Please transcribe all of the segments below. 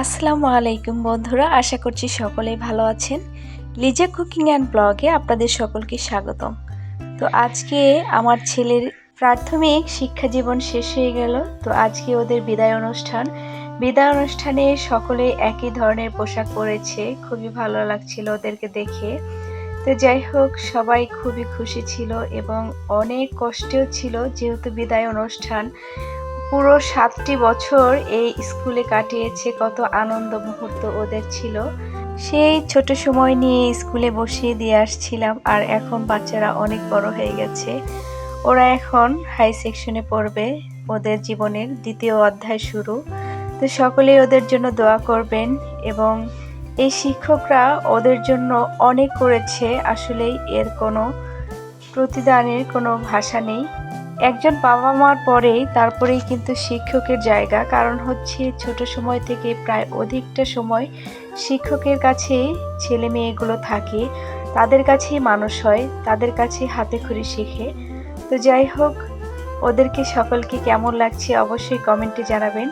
আসসালামু আলাইকুম বন্ধুরা, আশা করছি সকলেই ভালো আছেন। লিজা কুকিং অ্যান্ড ব্লগে আপনাদের সকলকে স্বাগতম। তো আজকে আমার ছেলের প্রাথমিক শিক্ষা জীবন শেষ হয়ে গেল। তো আজকে ওদের বিদায় অনুষ্ঠান। বিদায় অনুষ্ঠানে সকলে একই ধরনের পোশাক পরেছে, খুবই ভালো লাগছিল ওদেরকে দেখে। তো যাই হোক, সবাই খুবই খুশি ছিল এবং অনেক কষ্টেও ছিল যেহেতু বিদায় অনুষ্ঠান। পুরো সাতটি বছর এই স্কুলে কাটিয়েছে, কত আনন্দ মুহূর্ত ওদের ছিল। সেই ছোট সময় নিয়ে স্কুলে বসিয়ে দিয়ে আসছিলাম, আর এখন বাচ্চারা অনেক বড় হয়ে গেছে। ওরা এখন হাই সেকশনে পড়বে, ওদের জীবনের দ্বিতীয় অধ্যায় শুরু। তো সকলেই ওদের জন্য দোয়া করবেন, এবং এই শিক্ষকরা ওদের জন্য অনেক করেছে, আসলেই এর কোনো প্রতিদানের কোনো ভাষা নেই। একজন বাবা মার পরেই তারপরেই কিন্তু শিক্ষকের জায়গা। কারণ হচ্ছে ছোট সময় থেকে প্রায় অধিকটা সময় শিক্ষকের কাছেই ছেলে মেয়েগুলো থাকে। তাদের কাছেই মানুষ হয়, তাদের কাছে হাতে খড়ি শেখে। তো যাই হোক, ওদেরকে সকলকে কেমন লাগছে অবশ্যই কমেন্টে জানাবেন।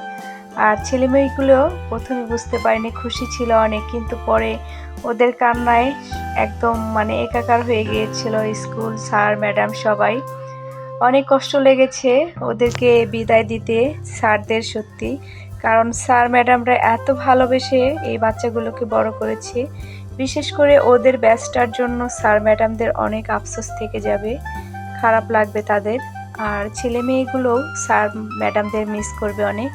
আর ছেলে মেয়েগুলো প্রথমে বুঝতে পারেনি, খুশি ছিল অনেক, কিন্তু পরে ওদের কান্নায় একদম মানে একাকার হয়ে গিয়েছিল স্কুল, স্যার, ম্যাডাম সবাই। অনেক কষ্ট লেগেছে ওদেরকে বিদায় দিতে স্যারদের সত্যি। কারণ স্যার, ম্যাডামরা এত ভালোবেসে এই বাচ্চাগুলোকে বড় করেছে। বিশেষ করে ওদের ব্যাচটার জন্য স্যার, ম্যাডামদের অনেক আফসোস থেকে যাবে, খারাপ লাগবে তাদের। আর ছেলে মেয়েগুলোও স্যার, ম্যাডামদের মিস করবে অনেক।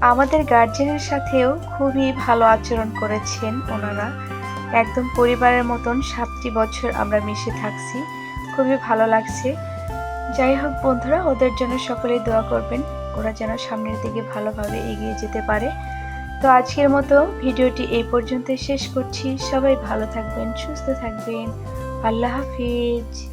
আমাদের গার্জেনের সাথেও খুবই ভালো আচরণ করেছেন ওনারা। একদম পরিবারের মতন সাতটি বছর আমরা মিশে থাকছি। খুবই ভালো লাগছে। যাই হোক বন্ধুরা, ওদের জন্য সকলেই দোয়া করবেন। ওরা যেন সামনের দিকে ভালোভাবে এগিয়ে যেতে পারে। তো আজকের মতো ভিডিওটি এই পর্যন্ত শেষ করছি। সবাই ভালো থাকবেন, সুস্থ থাকবেন। আল্লাহ হাফিজ।